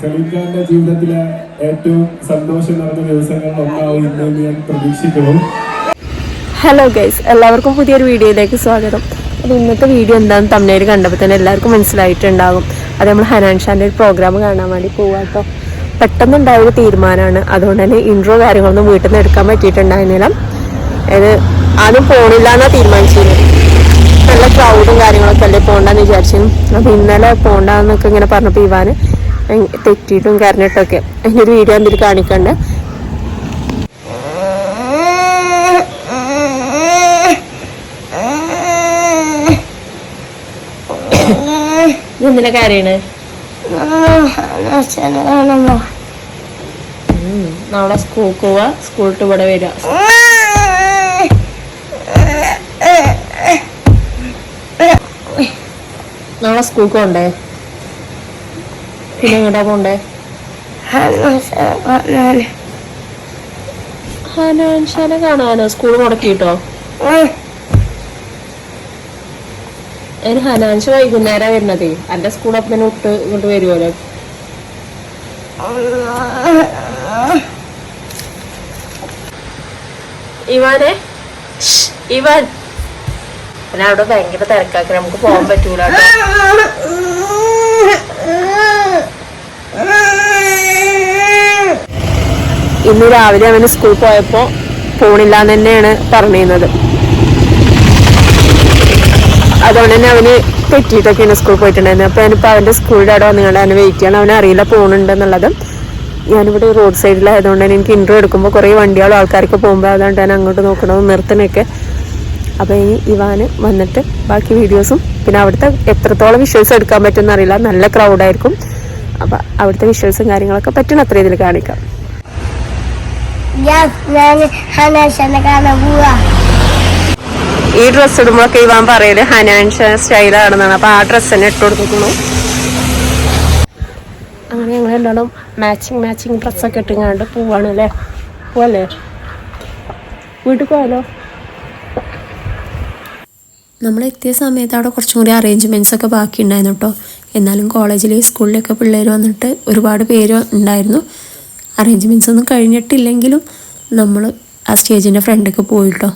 സലീം ഖാന്റെ ജീവിതത്തിലെ ഏറ്റവും സന്തോഷം നിറഞ്ഞ ദിവസങ്ങളിൽ ഒന്നാവും ഇന്ന് ഞാൻ പ്രതീക്ഷിക്കുന്നു. ഹലോ ഗൈസ് എല്ലാവർക്കും പുതിയൊരു വീഡിയോയിലേക്ക് സ്വാഗതം. അപ്പോൾ ഇന്നത്തെ വീഡിയോ എന്താണെന്ന് തമിഴ്നാട് കണ്ടപ്പോൾ തന്നെ എല്ലാവർക്കും മനസ്സിലായിട്ടുണ്ടാകും. അത് നമ്മൾ ഹനാൻ ഷാന്റെ ഒരു പ്രോഗ്രാം കാണാൻ വേണ്ടി പോവാം കേട്ടോ പെട്ടെന്നുണ്ടായ ഒരു തീരുമാനമാണ്. അതുകൊണ്ട് തന്നെ ഇൻട്രോ കാര്യങ്ങളൊന്നും വീട്ടിൽ നിന്ന് എടുക്കാൻ പറ്റിയിട്ടുണ്ടായിരുന്നില്ല. അത് ആദ്യം പോണില്ല എന്നാണ് തീരുമാനിച്ചിരുന്നത് നല്ല ക്രൗഡും കാര്യങ്ങളൊക്കെ അല്ലേ പോകണ്ടെന്ന് വിചാരിച്ചു അപ്പോൾ ഇന്നലെ പോകണ്ടെന്നൊക്കെ ഇങ്ങനെ പറഞ്ഞപ്പോൾ ഇവാന് തെറ്റിയിട്ടും കരഞ്ഞിട്ടൊക്കെ അതിന്റെ ഒരു വീഡിയോ എന്തെങ്കിലും കാണിക്കണ്ടേ. എന്തിനാ കാര്യണ്? നാളെ സ്കൂൾ പോവാ. സ്കൂളിട്ട് ഇവിടെ വരിക നാളെ സ്കൂൾ പോണ്ടേ? പിന്നെ എങ്ങോട്ടാ പോണ്ടേ? ഹനാൻഷാനെ കാണാനോ? സ്കൂൾ മുടക്കിട്ടോ അതിന് ഹനാൻഷ വൈകുന്നേരം വരുന്നത്. എന്റെ സ്കൂൾ അപ്പം തന്നെ വിട്ട് ഇങ്ങോട്ട് വരുമല്ലോ ഇവാനെ? ഇവാൻ. അവിടെ ഭയങ്കര തിരക്കാക്കി. നമുക്ക് പോകാൻ പറ്റൂല. ഇന്ന് രാവിലെ അവന് സ്കൂൾ പോയപ്പോ പോണില്ല തന്നെയാണ് പറഞ്ഞിരുന്നത്. അതുകൊണ്ട് തന്നെ അവന് തെറ്റിയിട്ടൊക്കെയാണ് സ്കൂൾ പോയിട്ടുണ്ടായിരുന്നത്. അപ്പൊ ഞാനിപ്പോ അവന്റെ സ്കൂളിന്റെ അവിടെ വന്നുകൊണ്ട് അവനെ വെയിറ്റ് ചെയ്യണം. അവനെ അറിയില്ല പോണുണ്ടെന്നുള്ളത് ഞാനിവിടെ റോഡ് സൈഡിലായതുകൊണ്ട് തന്നെ എനിക്ക് ഇൻട്രോ എടുക്കുമ്പോൾ കുറേ വണ്ടികളും ആൾക്കാർക്ക് പോകുമ്പോൾ അതുകൊണ്ട് ഞാൻ അങ്ങോട്ട് നോക്കണതും നിർത്തണൊക്കെ. അപ്പോൾ ഇനി ഇവാന് വന്നിട്ട് ബാക്കി വീഡിയോസും പിന്നെ അവിടുത്തെ എത്രത്തോളം വിഷ്വൽസ് എടുക്കാൻ പറ്റുമെന്ന് അറിയില്ല. നല്ല ക്രൗഡായിരിക്കും അപ്പോൾ അവിടുത്തെ വിഷ്വൽസും കാര്യങ്ങളൊക്കെ പറ്റുന്ന അത്ര ഇതിൽ കാണിക്കാം. ഈ ഡ്രസ്സ് ഇടുമ്പോഴൊക്കെ ഇവാൻ പറയൽ ഹനാൻഷ സ്റ്റൈലാണെന്നാണ്. അപ്പോൾ ആ ഡ്രസ്സ് തന്നെ ഇട്ട് കൊടുക്കുന്നു. അങ്ങനെ ഞങ്ങൾ രണ്ടാളും മാച്ചിങ് മാച്ചിങ് ഡ്രസ്സൊക്കെ ഇട്ടുങ്ങാണ്ട് പോവാണ് അല്ലേ? പോവല്ലേ? വീട്ടിൽ പോയാലോ? നമ്മൾ എത്തിയ സമയത്ത് അവിടെ കുറച്ചും കൂടി അറേഞ്ച്മെന്റ്സ് ഒക്കെ ബാക്കി ഉണ്ടായിരുന്നു കേട്ടോ എന്നാലും കോളേജിൽ സ്കൂളിലൊക്കെ പിള്ളേർ വന്നിട്ട് ഒരുപാട് പേര് ഉണ്ടായിരുന്നു. അറേഞ്ച്മെന്റ്സ് ഒന്നും കഴിഞ്ഞിട്ടില്ലെങ്കിലും നമ്മൾ ആ സ്റ്റേജിന്റെ ഫ്രണ്ടൊക്കെ പോയിട്ടോ.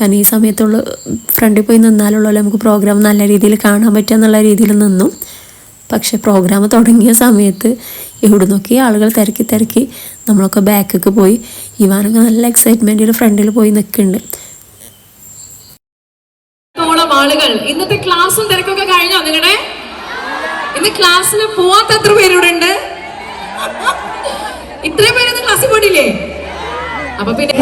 കാരണം ഈ സമയത്തുള്ള ഫ്രണ്ടിൽ പോയി നിന്നാലുള്ളൂ നമുക്ക് പ്രോഗ്രാം നല്ല രീതിയിൽ കാണാൻ പറ്റുക എന്നുള്ള രീതിയിൽ നിന്നു. പക്ഷേ പ്രോഗ്രാം തുടങ്ങിയ സമയത്ത് എവിടെ നോക്കി ആളുകൾ തിരക്കി തിരക്കി നമ്മളൊക്കെ ബാക്കൊക്കെ പോയി. ഇവാനൊക്കെ നല്ല എക്സൈറ്റ്മെന്റിൽ ഫ്രണ്ടിൽ പോയി നിൽക്കുന്നുണ്ട്. ആളുകൾ. ഇന്നത്തെ ക്ലാസ്സും തിരക്കൊക്കെ കഴിഞ്ഞോ നിങ്ങളുടെ? ഇന്ന് ക്ലാസ്സിന് പോവാത്ത എത്ര പേരിവിടെ ഉണ്ട്? ഇത്രയും പേര് ഇന്ന് ക്ലാസ്സിൽ പോയിട്ടില്ലേ? അപ്പൊ പിന്നെ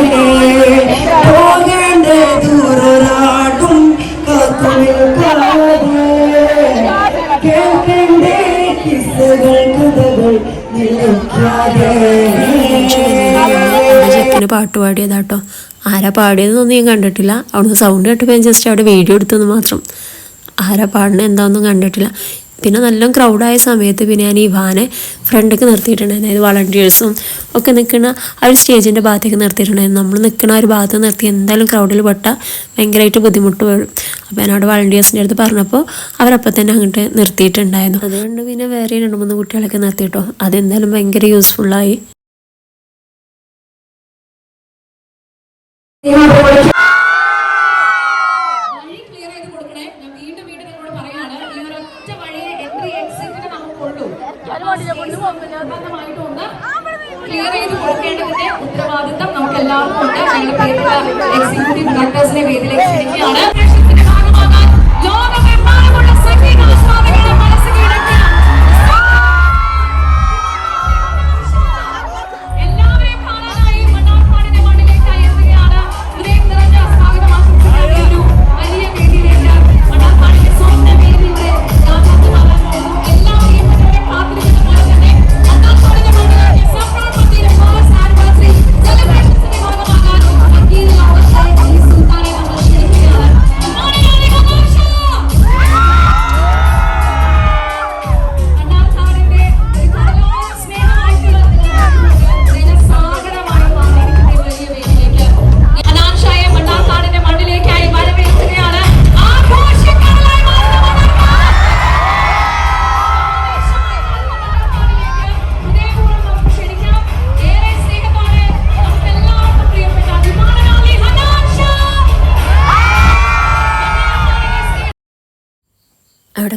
പാട്ട് പാടിയതാട്ടോ. ആരാ പാടിയതെന്നൊന്നും ഞാൻ കണ്ടിട്ടില്ല. അവിടുന്ന് സൗണ്ട് കേട്ടപ്പോൾ ഞാൻ ജസ്റ്റ് അവിടെ വീഡിയോ എടുത്തെന്ന് മാത്രം. ആരാ പാടുന്നത് എന്താണെന്നും കണ്ടിട്ടില്ല. പിന്നെ നല്ല ക്രൗഡായ സമയത്ത് പിന്നെ ഞാൻ ഈ വാനെ ഫ്രണ്ടൊക്കെ നിർത്തിയിട്ടുണ്ടായിരുന്നു അതായത് വളണ്ടിയേഴ്സും ഒക്കെ നിൽക്കുന്ന ആ ഒരു സ്റ്റേജിന്റെ ഭാഗത്തേക്ക് നിർത്തിയിട്ടുണ്ടായിരുന്നു നമ്മൾ നിൽക്കുന്ന ഒരു ഭാഗത്ത് നിർത്തി എന്തായാലും ക്രൗഡിൽ പെട്ടാൽ ഭയങ്കരമായിട്ട് ബുദ്ധിമുട്ട് വരും. അപ്പോൾ അവിടെ വളണ്ടിയേഴ്സിന്റെ അടുത്ത് പറഞ്ഞപ്പോൾ അവരപ്പം തന്നെ അങ്ങോട്ട് നിർത്തിയിട്ടുണ്ടായിരുന്നു. അതുകൊണ്ട് പിന്നെ വേറെ രണ്ട് മൂന്ന് കുട്ടികളൊക്കെ നിർത്തിയിട്ടോ അതെന്തായാലും ഭയങ്കര യൂസ്ഫുള്ളായി ഉത്തരവാദിത്തം നമുക്ക് എല്ലാവർക്കും ഉണ്ട് ഞങ്ങളുടെ എക്സിക്യൂട്ടീവ് ഡയറക്ടേഴ്സിനെ വേദിയിലേക്ക് ക്ഷണിക്കുകയാണ്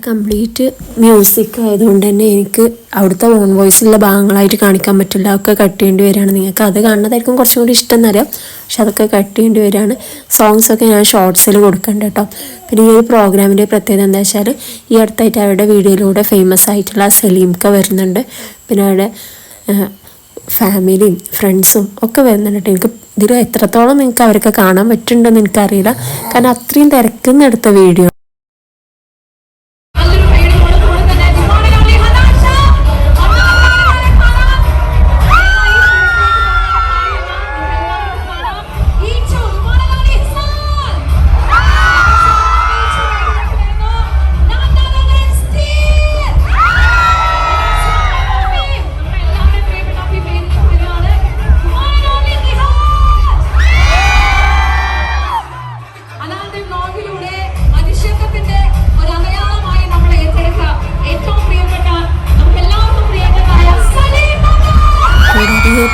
കംപ്ലീറ്റ് മ്യൂസിക് ആയതുകൊണ്ട് തന്നെ എനിക്ക് അവിടുത്തെ ഓൺ വോയിസിലുള്ള ഭാഗങ്ങളായിട്ട് കാണിക്കാൻ പറ്റില്ല. ഒക്കെ കട്ട് ചെയ്യേണ്ടി വരികയാണ്. നിങ്ങൾക്ക് അത് കാണുന്നതായിരിക്കും കുറച്ചും കൂടി ഇഷ്ടം എന്നറിയാം പക്ഷെ അതൊക്കെ കട്ട് ചെയ്യേണ്ടി വരികയാണ്. സോങ്സ് ഒക്കെ ഞാൻ ഷോർട്സിൽ കൊടുക്കേണ്ട കേട്ടോ. പിന്നെ ഈ ഒരു പ്രോഗ്രാമിന്റെ പ്രത്യേകത എന്താ വെച്ചാൽ ഈ അടുത്തായിട്ട് അവരുടെ വീഡിയോയിലൂടെ ഫേമസ് ആയിട്ടുള്ള സലീംക്ക വരുന്നുണ്ട്. പിന്നെ അവരുടെ ഫാമിലിയും ഫ്രണ്ട്സും ഒക്കെ വരുന്നുണ്ട് എനിക്ക് ഇതിൽ എത്രത്തോളം നിങ്ങൾക്ക് അവരൊക്കെ കാണാൻ പറ്റുന്നുണ്ടെന്ന് എനിക്കറിയില്ല. കാരണം അത്രയും തിരക്കുന്ന എടുത്ത വീഡിയോ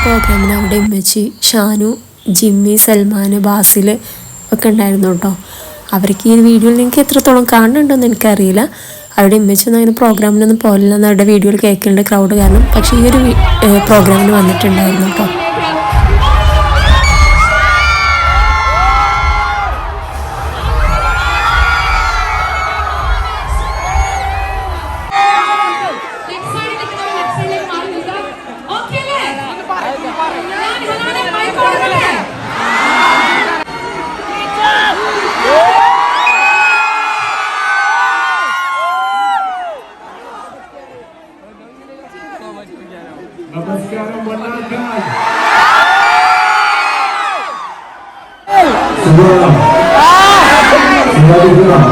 പ്രോഗ്രാമിന് അവിടെ ഉമ്മച്ചി ഷാനു ജിമ്മി സൽമാൻ ബാസിൽ ഒക്കെ ഉണ്ടായിരുന്നു കേട്ടോ. അവർക്ക് ഈ വീഡിയോയിൽ നിങ്ങൾക്ക് എത്രത്തോളം കാണുന്നുണ്ടോയെന്ന് എനിക്കറിയില്ല. അവിടെ ഉമ്മച്ചൊന്നും അങ്ങനെ പ്രോഗ്രാമിനൊന്നും പോലില്ലെന്ന് അവരുടെ വീഡിയോയിൽ കേൾക്കുന്നുണ്ട് ക്രൗഡ് കാരണം. പക്ഷേ ഈ ഒരു പ്രോഗ്രാമിന് വന്നിട്ടുണ്ടായിരുന്നു കേട്ടോ. പോകാൻ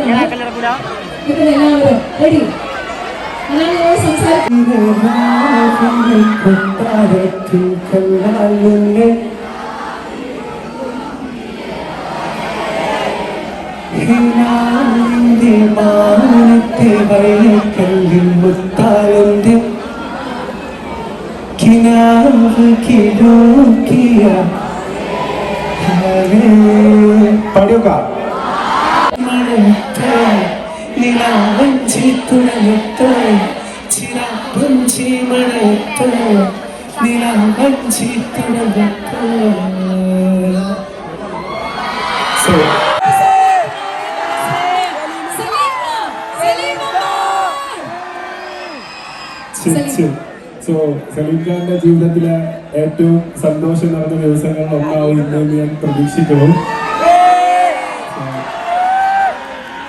ഇങ്ങനെ എല്ലാവരും. റെഡി മാനത്തെ വയക്കല്ലിൽ മുത്താലുണ്ട് കിനാവ് കിലോക്കിയ പാടിയോക്ക? നിലാവഞ്ചി തുണയത്ത് ചിരാപ്പഞ്ചി മണയത്ത് നിലാവഞ്ചി തുണയത്ത് So, സോ സലീം ഖാന്റെ ജീവിതത്തിലെ ഏറ്റവും സന്തോഷം നിറഞ്ഞ ദിവസങ്ങളിൽ ഒന്നാവും ഇന്ന് ഞാൻ പ്രതീക്ഷിക്കുന്നു.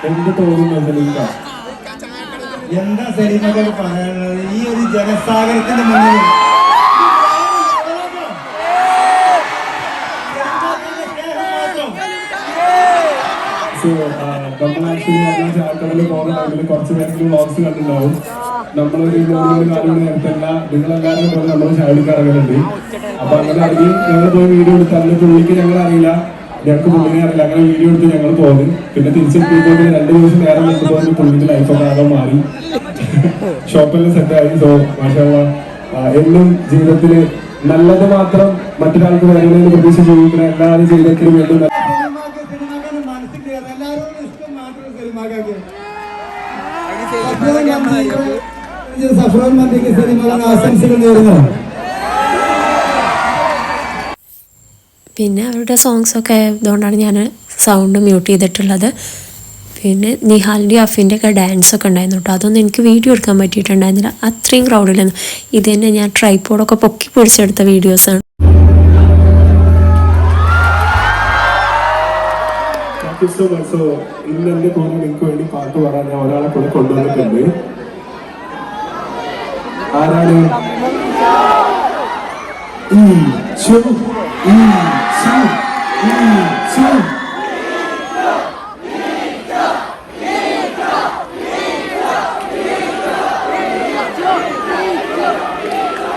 എന്ത് തോന്നുന്നു സലീം ഖാൻ എന്താ സലീമൊക്കെ പറയാനുള്ളത് ഈ ഒരു ജനസാഗരത്തിന്റെ മുന്നിൽ നമ്മൾ കുറച്ച് നമ്മളൊരു നമ്മൾ ഇറങ്ങുന്നുണ്ട് അപ്പൊ അങ്ങനെ ഇറങ്ങി ഞങ്ങൾ പോയി വീഡിയോ എടുത്ത് അന്ന് പുള്ളിക്ക് ഞങ്ങൾ അറിയില്ല ഞങ്ങൾക്ക് പുള്ളിനെ അറിയില്ല. അങ്ങനെ വീഡിയോ എടുത്ത് ഞങ്ങൾ പോകുന്നു പിന്നെ തിരിച്ചെത്തിയപ്പോൾ രണ്ട് ദിവസം നേരം നിൽക്കുമ്പോൾ പുള്ളിക്ക് ലൈഫൊക്കെ ആകെ മാറി. ഷോപ്പെല്ലാം സെറ്റായി സോ മാഷാ എന്നും ജീവിതത്തിൽ നല്ലത് മാത്രം മറ്റൊരാൾക്ക് വരണമെന്ന് പ്രതീക്ഷ ജീവിക്കുന്ന എല്ലാവരും ജീവിതത്തിന് വേണ്ടി സഫ്രോൻ മന്ത്രിക്ക് സലീമാക്കാൻ ആശംസകൾ നേരുന്നു. പിന്നെ അവരുടെ സോങ്സ് ഒക്കെ ആയതുകൊണ്ടാണ് ഞാൻ സൗണ്ട് മ്യൂട്ട് ചെയ്തിട്ടുള്ളത്. പിന്നെ നിഹാലിന്റെ അഫിന്റെ ഒക്കെ ഡാൻസ് ഒക്കെ ഉണ്ടായിരുന്നു കേട്ടോ. അതൊന്നും എനിക്ക് വീഡിയോ എടുക്കാൻ പറ്റിയിട്ടുണ്ടായിരുന്നില്ല. അത്രയും ക്രൗഡിലായിരുന്നു ഇത് തന്നെ ഞാൻ ട്രൈപ്പോഡൊക്കെ പൊക്കി പിടിച്ചെടുത്ത വീഡിയോസാണ് സോ മച്ച് സോ കൂടെ വേണ്ടി ഞാൻ കൂടെ കൊണ്ടുവന്നിട്ടുണ്ട്. ആരാണ്? 2초, 2초, 2초.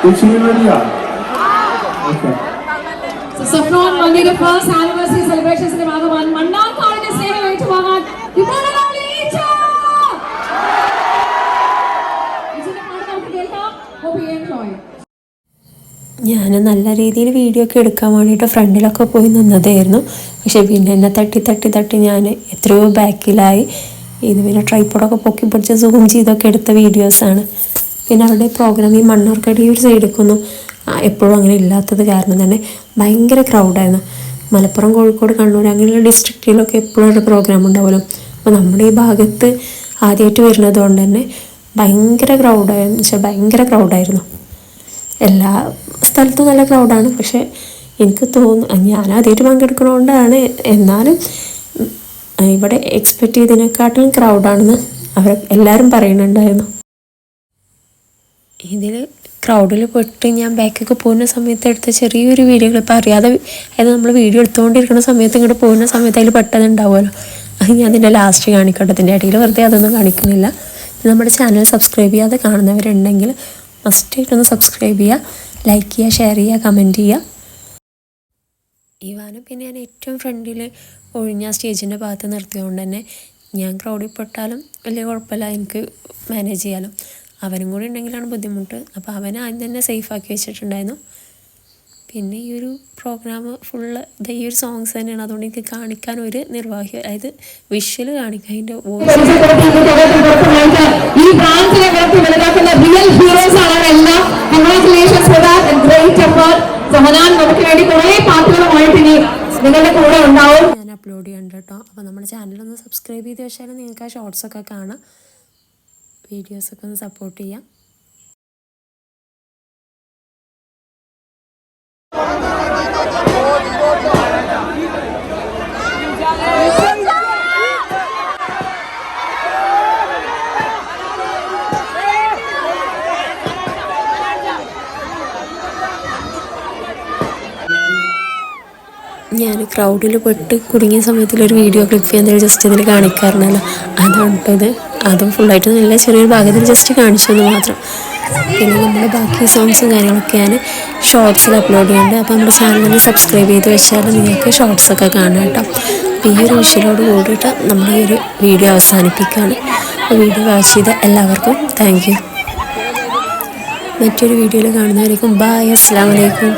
Continue, Lydia. Okay. So, Saffron, only the first anniversary celebrations in the Madhavan Manna. ഞാൻ നല്ല രീതിയിൽ വീഡിയോ ഒക്കെ എടുക്കാൻ വേണ്ടിയിട്ട് ഫ്രണ്ടിലൊക്കെ പോയി നിന്നതായിരുന്നു. പക്ഷേ പിന്നെ എന്നെ തട്ടി തട്ടി തട്ടി ഞാൻ എത്രയോ ബാക്കിലായി ഇത് പിന്നെ ട്രൈപ്പോഡൊക്കെ പൊക്കി പിടിച്ച് സൂം ചെയ്തൊക്കെ എടുത്ത വീഡിയോസാണ് പിന്നെ അവരുടെ പ്രോഗ്രാം ഈ മണ്ണാർക്കടി ഒരു സൈഡിലേക്കൊന്നും എപ്പോഴും അങ്ങനെ ഇല്ലാത്തത് കാരണം തന്നെ ഭയങ്കര ക്രൗഡായിരുന്നു മലപ്പുറം കോഴിക്കോട് കണ്ണൂർ അങ്ങനെയുള്ള ഡിസ്ട്രിക്റ്റിലൊക്കെ എപ്പോഴും ഒരു പ്രോഗ്രാം ഉണ്ടാവുമല്ലോ. അപ്പോൾ നമ്മുടെ ഈ ഭാഗത്ത് ആദ്യമായിട്ട് വരുന്നത് കൊണ്ട് തന്നെ ഭയങ്കര ക്രൗഡായിരുന്നു വെച്ചാൽ ഭയങ്കര ക്രൗഡായിരുന്നു എല്ലാ സ്ഥലത്തും നല്ല ക്രൗഡാണ് പക്ഷേ എനിക്ക് തോന്നുന്നു ഞാൻ ആദ്യമായിട്ട് പങ്കെടുക്കണോണ്ടാണ്. എന്നാലും ഇവിടെ എക്സ്പെക്റ്റ് ചെയ്തതിനെക്കാട്ടിലും ക്രൗഡാണെന്ന് അവർ എല്ലാവരും പറയുന്നുണ്ടായിരുന്നു. ഇതിൽ ക്രൗഡിൽ പെട്ട് ഞാൻ ബാക്കൊക്കെ പോകുന്ന സമയത്ത് എടുത്ത ചെറിയൊരു വീഡിയോകൾ ക്ലിപ്പ് അറിയാതെ അതായത് നമ്മൾ വീഡിയോ എടുത്തുകൊണ്ടിരിക്കുന്ന സമയത്ത് ഇങ്ങോട്ട് പോകുന്ന സമയത്ത് അതിൽ പെട്ടതുണ്ടാവുമല്ലോ അത് ഞാൻ അതിന്റെ ലാസ്റ്റ് കാണിക്കട്ടെ. അതിന്റെ ഇടയിൽ വെറുതെ അതൊന്നും കാണിക്കുന്നില്ല. നമ്മുടെ ചാനൽ സബ്സ്ക്രൈബ് ചെയ്യാതെ കാണുന്നവരുണ്ടെങ്കിൽ മസ്റ്റായിട്ടൊന്ന് സബ്സ്ക്രൈബ് ചെയ്യുക ലൈക്ക് ചെയ്യുക ഷെയർ ചെയ്യുക കമന്റ് ചെയ്യുക ഇവാനെ പിന്നെ ഞാൻ ഏറ്റവും ഫ്രണ്ടിൽ ഒഴിഞ്ഞ സ്റ്റേജിന്റെ ഭാഗത്ത് നിർത്തിയതുകൊണ്ട് തന്നെ ഞാൻ ക്രൗഡിൽ പെട്ടാലും വലിയ കുഴപ്പമില്ല എനിക്ക് മാനേജ് ചെയ്യാലും. അവനും കൂടി ഉണ്ടെങ്കിലാണ് ബുദ്ധിമുട്ട്. അപ്പോൾ അവനെ ആദ്യം തന്നെ സേഫാക്കി വെച്ചിട്ടുണ്ടായിരുന്നു. പിന്നെ ഈ ഒരു പ്രോഗ്രാം ഫുള്ള് ഇത് ഈ ഒരു സോങ്സ് തന്നെയാണ്. അതുകൊണ്ട് എനിക്ക് കാണിക്കാൻ ഒരു നിർവാഹി അതായത് വിഷ്വൽ കാണിക്കാൻ അതിന്റെ ഞാൻ അപ്ലോഡ് ചെയ്യുന്നുണ്ട് കേട്ടോ. അപ്പോൾ നമ്മുടെ ചാനലൊന്ന് സബ്സ്ക്രൈബ് ചെയ്ത് വെച്ചാൽ നിങ്ങൾക്ക് ആ ഷോർട്സൊക്കെ കാണാം. വീഡിയോസൊക്കെ ഒന്ന് സപ്പോർട്ട് ചെയ്യാം ഞാൻ ക്രൗഡിൽ പെട്ട് കുടുങ്ങിയ സമയത്തിൽ ഒരു വീഡിയോ ക്ലിപ്പ് ചെയ്യാൻ ജസ്റ്റ് ഇതിൽ കാണിക്കാറുണ്ടല്ലോ. അതാണ് കേട്ടോ ഇത്. അതും ഫുള്ളായിട്ട് നല്ല ചെറിയൊരു ഭാഗത്തിൽ ജസ്റ്റ് കാണിച്ചെന്ന് മാത്രം. പിന്നെ നമ്മുടെ ബാക്കി സോങ്സും കാര്യങ്ങളൊക്കെ ഞാൻ ഷോർട്സിൽ അപ്ലോഡ് ചെയ്യുന്നുണ്ട് അപ്പോൾ നമ്മുടെ ചാനലിൽ സബ്സ്ക്രൈബ് ചെയ്ത് വെച്ചാൽ നിങ്ങൾക്ക് ഷോർട്സൊക്കെ കാണാം കേട്ടോ. അപ്പോൾ ഈ ഒരു വിഷയത്തോട് കൂടിയിട്ട് നമ്മുടെ ഈ ഒരു വീഡിയോ അവസാനിപ്പിക്കുകയാണ്. അപ്പോൾ വീഡിയോ വാച്ച് ചെയ്ത എല്ലാവർക്കും താങ്ക് യു മറ്റൊരു വീഡിയോയിൽ കാണുന്നവരേക്കും ബായ് അസ്സാം വലൈക്കും